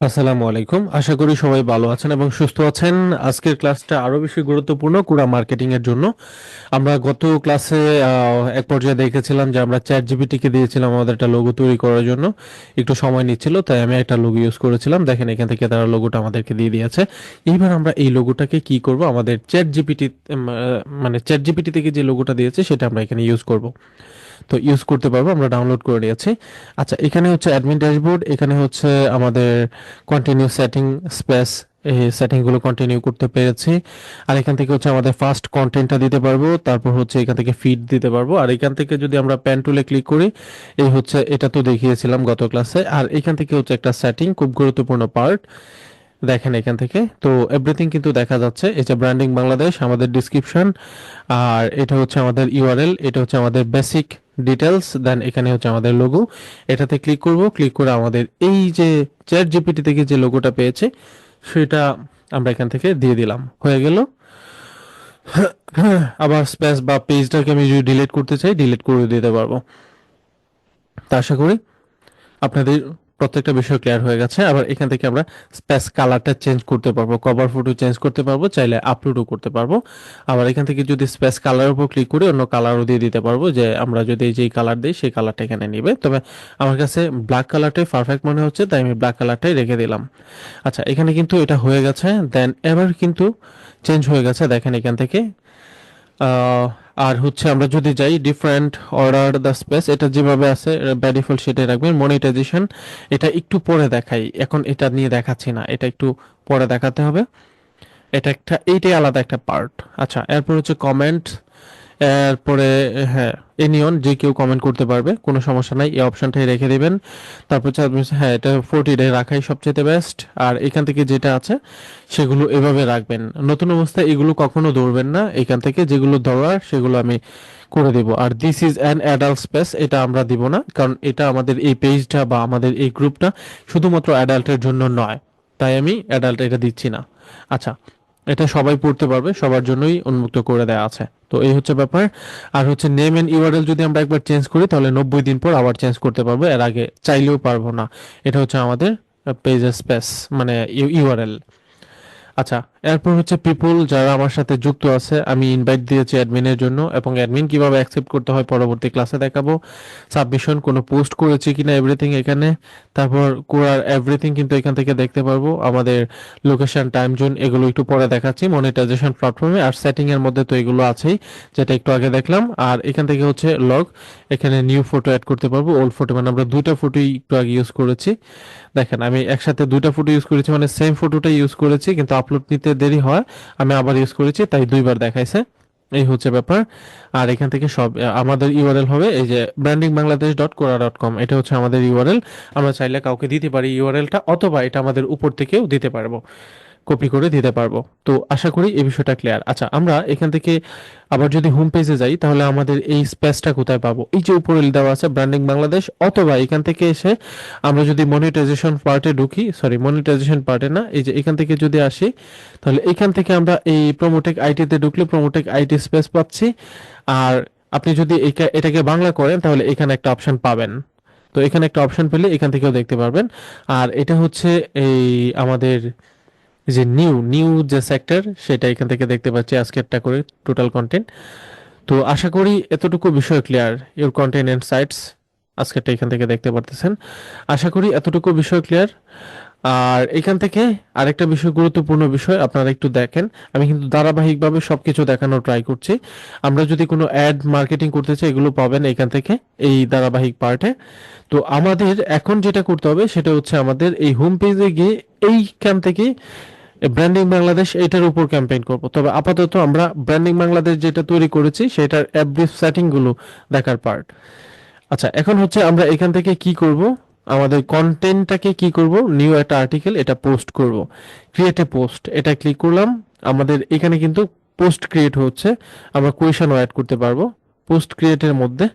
আসসালামু আলাইকুম। আশা করি সবাই ভালো আছেন এবং সুস্থ আছেন। আজকের ক্লাসটা আরও বেশি গুরুত্বপূর্ণ কুড়া মার্কেটিং এর জন্য। আমরা গত ক্লাসে এক পর্যায়ে দেখেছিলাম যে আমরা চ্যাট জিপিটি কে দিয়েছিলাম আমাদের একটা লোগো তৈরি করার জন্য। একটু সময় নিচ্ছিল, তাই আমি একটা লোগো ইউজ করেছিলাম। দেখেন এখান থেকে তারা লোগোটা আমাদেরকে দিয়ে দিয়েছে। এইবার আমরা এই লোগোটাকে কি করব? আমাদের চ্যাট জিপিটি মানে চ্যাট জিপিটি থেকে যে লোগোটা দিয়েছে, সেটা আমরা এখানে ইউজ করব। তো ইউজ করতে পারব, আমরা ডাউনলোড করে নিয়েছি। আচ্ছা এখানে হচ্ছে অ্যাডমিন ড্যাশবোর্ড এখানে হচ্ছে আমাদের কন্টিনিউ সেটিং স্পেস এই সেটিংগুলো কন্টিনিউ করতে পেরেছি। আর এখান থেকে হচ্ছে আমাদের ফার্স্ট কন্টেন্টটা দিতে পারব, তারপর হচ্ছে এখান থেকে ফিড দিতে পারব। আর এখান থেকে যদি আমরা প্যান টুলে ক্লিক করি, এই হচ্ছে, এটা তো দেখিয়েছিলাম গত ক্লাসে আর এখান থেকে হচ্ছে একটা সেটিং খুব গুরুত্বপূর্ণ পার্ট দেখেন এখান থেকে। তো এভরিথিং কিন্তু দেখা যাচ্ছে, এটা ব্র্যান্ডিং বাংলাদেশ, আমাদের ডিসক্রিপশন আর এটা হচ্ছে আমাদের ইউআরএল এটা হচ্ছে আমাদের বেসিক ডিটেলস দেন এখানে হচ্ছে আমাদের লোগো এটাতে ক্লিক করব ক্লিক করে আমাদের এই যে চ্যাট জিপিটি থেকে যে লোগোটা পেয়েছে, সেটা আমরা এখান থেকে দিয়ে দিলাম। হয়ে গেল। আবার স্পেস বা পেজটাকে আমি যদি ডিলিট করতে চাই ডিলিট করে দিতে পারব। তা আশা করি আপনাদের প্রত্যেকটা বিষয় ক্লিয়ার হয়ে গেছে। আবার এখান থেকে আমরা স্পেস কালারটা চেঞ্জ করতে পারব কভার ফটো চেঞ্জ করতে পারব, চাইলে আপলোডও করতে পারব। আবার এখান থেকে যদি স্পেস কালার উপর ক্লিক করে, অন্য কালারও দিয়ে দিতে পারব যে আমরা যদি যেই কালার দিই, সেই কালারটা এখানে নিবে। তবে আমার কাছে ব্ল্যাক কালারটাই পারফেক্ট মনে হচ্ছে, তাই আমি ব্ল্যাক কালারটাই রেখে দিলাম। আচ্ছা এখানে কিন্তু এটা হয়ে গেছে দেন এবার কিন্তু চেঞ্জ হয়ে গেছে, দেখেন এখান থেকে। আর হচ্ছে আমরা যদি যাই ডিফারেন্ট অর্ডার দ্য স্পেস এটা যেভাবে আছে ব্যাডিফল সেটাই রাখবেন। মনিটাইজেশন এটা একটু পরে দেখাই। এখন এটা নিয়ে দেখাচ্ছি না, এটা একটু পরে দেখাতে হবে। এটা একটা, এইটাই আলাদা একটা পার্ট আচ্ছা এরপর হচ্ছে কমেন্ট এরপরে হ্যাঁ এনিয়ন যে কেউ কমেন্ট করতে পারবে, কোনো সমস্যা নাই, এই অপশনটাই রেখে দিবেন। তারপর হ্যাঁ এটা ফোরটি ডে রাখাই সবচেয়ে বেস্ট আর এখান থেকে যেটা আছে, সেগুলো এভাবে রাখবেন। নতুন অবস্থায় এগুলো কখনো ধরবেন না, এখান থেকে যেগুলো ধরার, সেগুলো আমি করে দেব। আর this is an adult space এটা আমরা দিব না, কারণ এটা আমাদের এই পেজটা বা আমাদের এই গ্রুপটা শুধুমাত্র অ্যাডাল্টের জন্য নয়। তাই আমি অ্যাডাল্ট এটা দিচ্ছি না। আচ্ছা এটা সবাই পড়তে পারবে, সবার জন্যই উন্মুক্ত করে দেওয়া আছে। তো এই হচ্ছে ব্যাপার। আর হচ্ছে নেম এন্ড ইউআরএল যদি আমরা একবার চেঞ্জ করি, তাহলে নব্বই দিন পর আবার চেঞ্জ করতে পারব, এর আগে চাইলেও পারব না। এটা হচ্ছে আমাদের পেজের স্পেস মানে ইউআরএল আচ্ছা এরপর হচ্ছে পিপল যারা আমার সাথে যুক্ত আছে, আমি ইনভাইট দিয়েছি অ্যাডমিনের জন্য এবং অ্যাডমিন কীভাবে অ্যাকসেপ্ট করতে হয় পরবর্তী ক্লাসে দেখাবো। সাবমিশন কোনো পোস্ট করেছি কিনা এভরিথিং এখানে। তারপর কোরার এভরিথিং কিন্তু এখান থেকে দেখতে পারব। আমাদের লোকেশন টাইম জোন এগুলো একটু পরে দেখাচ্ছি মনিটাইজেশন প্ল্যাটফর্মে আর সেটিং এর মধ্যে তো এগুলো আছেই, যেটা একটু আগে দেখলাম। আর এখান থেকে হচ্ছে লগ এখানে নিউ ফটো অ্যাড করতে পারব। ওল্ড ফটো মানে আমরা দুইটা ফটোই একটু আগে ইউজ করেছি। দেখেন, আমি একসাথে দুইটা ফটো ইউজ করেছি মানে সেম ফটোটা ইউজ করেছি, কিন্তু আপলোড নিতে দেরি হয়, আমি আবার ইউজ করেছি, তাই দুইবার দেখাইছে। এই হচ্ছে ব্যাপার। আর এখান থেকে সব আমাদের ইউআরএল হবে, এই যে branding Bangladesh dot Quora dot com এটা হচ্ছে আমাদের ইউআরএল আমরা চাইলে কাউকে দিতে পারি ইউআরএলটা অথবা এটা আমাদের উপর থেকেও দিতে পারব। কপি করে দিতে পারব। তো আশা করি এই বিষয়টা ক্লিয়ার আচ্ছা আমরা এখান থেকে আবার যদি হোম পেজে যাই, তাহলে আমাদের এই স্পেসটা কোথায় পাবো? এই যে উপরে দেওয়া আছে ব্র্যান্ডিং বাংলাদেশ অথবা এখান থেকে এসে আমরা যদি মনিটাইজেশন পার্টে ঢুকি সরি মনিটাইজেশন পার্টে না, এই যে এখান থেকে যদি আসি, তাহলে এখান থেকে আমরা এই প্রোমোটেক আইটিতে ঢুকলে প্রোমোটেক আইটি স্পেস পাচ্ছি। আর আপনি যদি এটাকে বাংলা করেন, তাহলে এখানে একটা অপশন পাবেন। তো এখানে একটা অপশন পেলে এখান থেকেও দেখতে পারবেন। আর এটা হচ্ছে এই আমাদের যে নিউ নিউ যে সেক্টর সেটা এখান থেকে দেখতে পাচ্ছি আজকেরটা করে টোটাল কন্টেন্ট তো আশা করি এতটুকু বিষয় clear your content and sites আজকেরটা এখান থেকে দেখতে পারতেছেন। আশা করি এতটুকু বিষয় ক্লিয়ার আর এখান থেকে আরেকটা বিষয়, গুরুত্বপূর্ণ বিষয় আপনারা একটু দেখেন। আমি কিন্তু ধারাবাহিকভাবে সবকিছু দেখানোর ট্রাই করছি। আমরা যদি কোনো অ্যাড মার্কেটিং করতে চাই, এগুলো পাবেন এখান থেকে, এই ধারাবাহিক পার্টে তো আমাদের এখন যেটা করতে হবে, সেটা হচ্ছে আমাদের এই হোম পেজে গিয়ে এইখান থেকে ব্র্যান্ডিং বাংলাদেশ এটার উপর ক্যাম্পেইন করব। তবে আপাতত আমরা ব্র্যান্ডিং বাংলাদেশ যেটা তৈরি করেছি সেটার অ্যাব্রিফ সেটিংগুলো দেখার পার্ট আচ্ছা এখন হচ্ছে আমরা এখান থেকে কি করব? আমাদের কন্টেন্টটাকে কি করব? নিউ একটা আর্টিকেল এটা পোস্ট করব। ক্রিয়েট এ পোস্ট এটা ক্লিক করলাম। আমাদের এখানে কিন্তু পোস্ট ক্রিয়েট হচ্ছে। আমরা কোয়েশনও অ্যাড করতে পারব। পোস্ট ক্রিয়েটের মধ্যে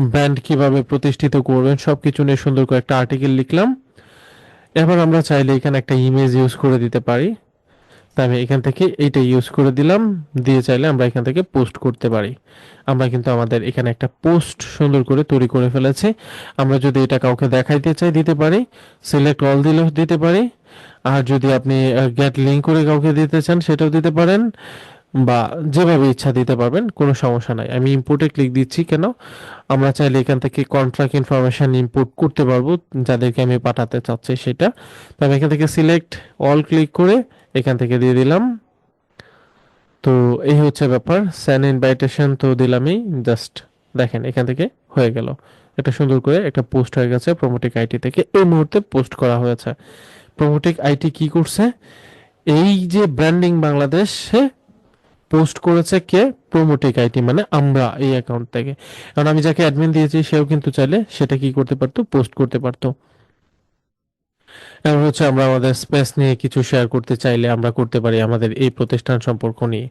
ব্র্যান্ড কীভাবে প্রতিষ্ঠিত করবেন, সবকিছু নিয়ে সুন্দর করে একটা আর্টিকেল লিখলাম। এবার আমরা চাইলে এখানে একটা ইমেজ ইউজ করে দিতে পারি। আমি এখান থেকে এইটা ইউজ করে দিলাম। দিয়ে চাইলে আমরা এখান থেকে পোস্ট করতে পারি। আমরা কিন্তু আমাদের এখানে একটা পোস্ট সুন্দর করে তৈরি করে ফেলেছি। আমরা যদি এটা কাউকে দেখাইতে চাই দিতে পারি সিলেক্ট অল দিলেও দিতে পারি। আর যদি আপনি গেট লিঙ্ক করে কাউকে দিতে চান, সেটাও দিতে পারেন। বা যেভাবে ইচ্ছা দিতে পারবেন, কোনো সমস্যা নাই। আমি ইম্পোর্টে ক্লিক দিচ্ছি কেন? আমরা চাইলে এখান থেকে কন্ট্রাক্ট ইনফরমেশন ইম্পোর্ট করতে পারব, যাদেরকে আমি পাঠাতে চাচ্ছি সেটা। তো আমি এখান থেকে সিলেক্ট অল ক্লিক করে এখান থেকে দিয়ে দিলাম। তো এই হচ্ছে ব্যাপার। স্যান ইনভাইটেশন তো দিলামই জাস্ট দেখেন এখান থেকে হয়ে গেল। এটা সুন্দর করে একটা পোস্ট হয়ে গেছে প্রোমোটিক আইটি থেকে। এই মুহূর্তে পোস্ট করা হয়েছে। প্রোমোটিক আইটি কি করছে? এই যে ব্র্যান্ডিং বাংলাদেশে পোস্ট করেছে কে? প্রোমোটিক আইটি মানে আমরা এই অ্যাকাউন্ট থেকে। কারণ আমি যাকে অ্যাডমিন দিয়েছি, সেও কিন্তু চাইলে সেটা কি করতে পারতো? পোস্ট করতে পারতো। এমন হচ্ছে আমরা আমাদের স্পেস নিয়ে কিছু শেয়ার করতে চাইলে আমরা করতে পারি আমাদের এই প্রতিষ্ঠান সম্পর্ক নিয়ে।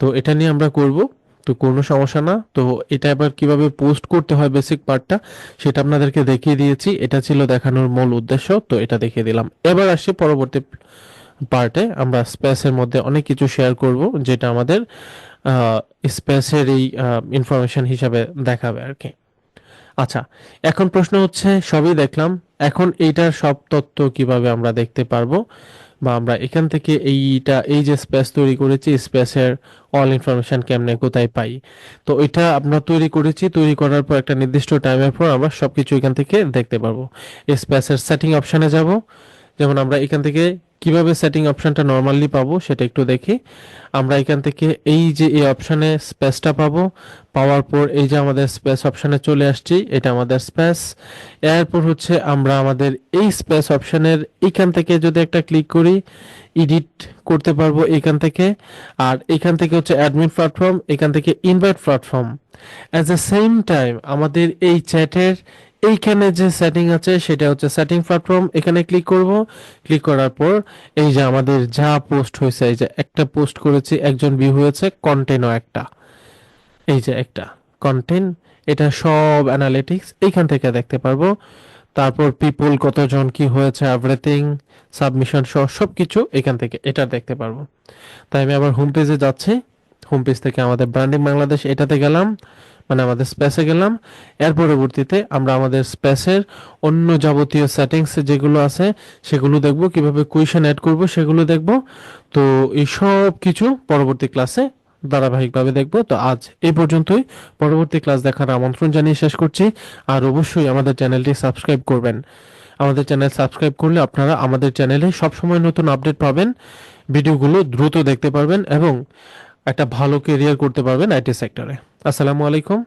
তো এটা নিয়ে আমরা করব। তো কোনো সমস্যা না। তো এটা এবার কীভাবে পোস্ট করতে হয় বেসিক পার্টটা সেটা আপনাদেরকে দেখিয়ে দিয়েছি। এটা ছিল দেখানোর মূল উদ্দেশ্য। তো এটা দেখিয়ে দিলাম। এবার আসি পরবর্তী পার্টে আমরা স্পেসের মধ্যে অনেক কিছু শেয়ার করব, যেটা আমাদের স্পেসের এই ইনফরমেশন হিসাবে দেখাবে আর কি। আচ্ছা এখন প্রশ্ন হচ্ছে, সবই দেখলাম, এখন এইটার সব তথ্য কীভাবে আমরা দেখতে পারব? বা আমরা এখান থেকে এইটা, এই যে স্পেস তৈরি করেছি স্পেসের অল ইনফরমেশন কেমনে কোথায় পাই? তো এটা আমরা তৈরি করেছি, তৈরি করার পর একটা নির্দিষ্ট টাইমের পর আমরা সবকিছু এখান থেকে দেখতে পারব। স্পেসের সেটিং অপশানে যাব যেমন আমরা এখান থেকে কীভাবে সেটিং অপশনটা নর্মালি পাবো সেটা একটু দেখি। আমরা এখান থেকে এই যে এই অপশনে স্পেসটা পাবো, পাওয়ার পর এই যে আমাদের স্পেস অপশনে চলে আসছি, এটা আমাদের স্পেস এরপর হচ্ছে আমরা আমাদের এই স্পেস অপশনের এইখান থেকে যদি একটা ক্লিক করি এডিট করতে পারব এখান থেকে। আর এখান থেকে হচ্ছে অ্যাডমিন প্ল্যাটফর্ম এখান থেকে invite platform at the same time আমাদের এই চ্যাটের এইখানে যে সেটিং আছে, সেটা হচ্ছে সেটিং প্ল্যাটফর্ম এখানে ক্লিক করব। ক্লিক করার পর এই যে আমাদের যা পোস্ট হয়েছে, এই যে একটা পোস্ট করেছি, একজন ভিউ হয়েছে কন্টেন্টও একটা। এই যে একটা কন্টেন্ট এটা সব অ্যানালিটিক্স এইখান থেকে দেখতে পারব। তারপর পিপল কতজন, কি হয়েছে এভরিথিং সাবমিশন সহ সব কিছু এখান থেকে এটা দেখতে পারব। তাই আমি আবার হোম পেজে যাচ্ছি। হোম পেজ থেকে আমাদের ব্র্যান্ডিং বাংলাদেশ, এটাতে গেলাম। মানে আমাদের স্পেসে গেলাম। এর পরবর্তীতে আমরা আমাদের স্পেসের অন্য যাবতীয় সেটিংস যেগুলো আছে, সেগুলো দেখব, কীভাবে কুইশন অ্যাড করব, সেগুলো দেখব। তো এই সব কিছু পরবর্তী ক্লাসে ধারাবাহিকভাবে দেখব। তো আজ এই পর্যন্তই। পরবর্তী ক্লাস দেখার আমন্ত্রণ জানিয়ে শেষ করছি। আর অবশ্যই আমাদের চ্যানেলটি সাবস্ক্রাইব করবেন। আমাদের চ্যানেল সাবস্ক্রাইব করলে আপনারা আমাদের চ্যানেলে সবসময় নতুন আপডেট পাবেন। ভিডিওগুলো দ্রুত দেখতে পারবেন এবং একটা ভালো কেরিয়ার করতে পারবেন আইটি সেক্টরে আসসালামু আলাইকুম।